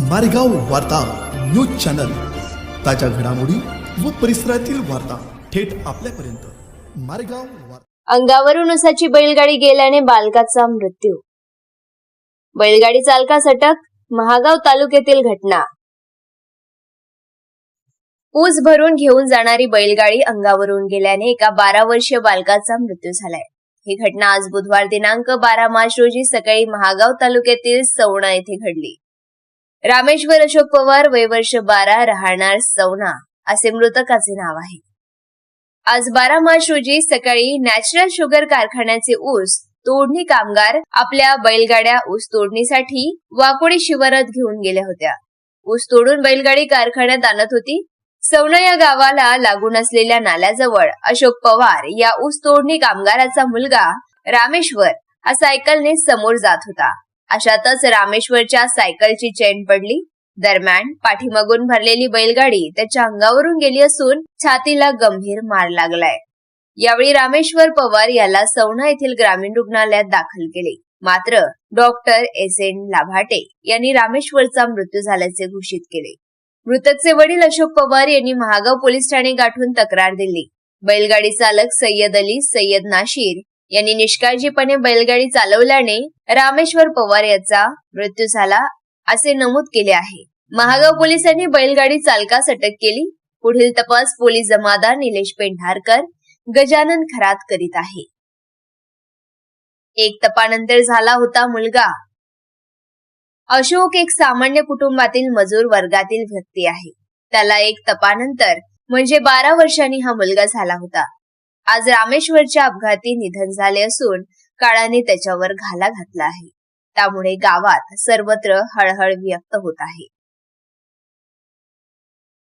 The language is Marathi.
मारेगाव वार्ता न्यूज चॅनल. ताज्या घडामोडी व परिसरातील वार्ता थेट आपल्यापर्यंत. मारेगाव वार्ता. अंगावरून उसाची बैलगाडी गेल्याने बालकाचा मृत्यू. बैलगाडी चालकास अटक महागाव तालुक्यातील घटना. ऊस भरून घेऊन जाणारी बैलगाडी अंगावरून गेल्याने एका बारा वर्षीय बालकाचा मृत्यू झालाय. ही घटना आज बुधवार दिनांक बारा मार्च रोजी सकाळी महागाव तालुक्यातील सवणा येथे घडली. रामेश्वर अशोक पवार वय वर्ष बारा राहणार सवना असे मृतकाचे नाव आहे. आज बारा मार्च रोजी सकाळी नॅचरल शुगर कारखान्याचे ऊस तोडणी कामगार आपल्या बैलगाड्या ऊस तोडणीसाठी वाकोडी शिवारात घेऊन गेल्या होत्या. ऊस तोडून बैलगाडी कारखान्यात आणत होती. सवना या गावाला लागून असलेल्या नाल्याजवळ अशोक पवार या ऊस तोडणी कामगाराचा मुलगा रामेश्वर असा सायकलने समोर जात होता. अशातच रामेश्वरच्या सायकलची चेन पडली. दरम्यान पाठीमागून भरलेली बैलगाडी त्याच्या अंगावरून गेली असून छातीला गंभीर मार लागलाय. यावेळी रामेश्वर पवार याला सवना येथील ग्रामीण रुग्णालयात दाखल केले. मात्र डॉक्टर एस एन लाभाटे यांनी रामेश्वरचा मृत्यू झाल्याचे घोषित केले. मृतकचे वडील अशोक पवार यांनी महागाव पोलीस ठाणे गाठून तक्रार दिली. बैलगाडी चालक सय्यद अली सय्यद नाशीर यांनी निष्काळजीपणे बैलगाडी चालवल्याने रामेश्वर पवार याचा मृत्यू झाला असे नमूद केले आहे. महागाव पोलिसांनी बैलगाडी चालकास अटक केली. पुढील तपास पोलीस जमादार निलेश पेंढारकर गजानन खरात करीत आहे. एक तपानंतर झाला होता मुलगा. अशोक एक सामान्य कुटुंबातील मजूर वर्गातील व्यक्ती आहे. त्याला एक तपानंतर म्हणजे बारा वर्षांनी हा मुलगा झाला होता. आज रामेश्वरच्या अपघाती निधन झाले असून काळाने त्याच्यावर घाला घातला आहे. त्यामुळे गावात सर्वत्र हळहळ व्यक्त होत आहे.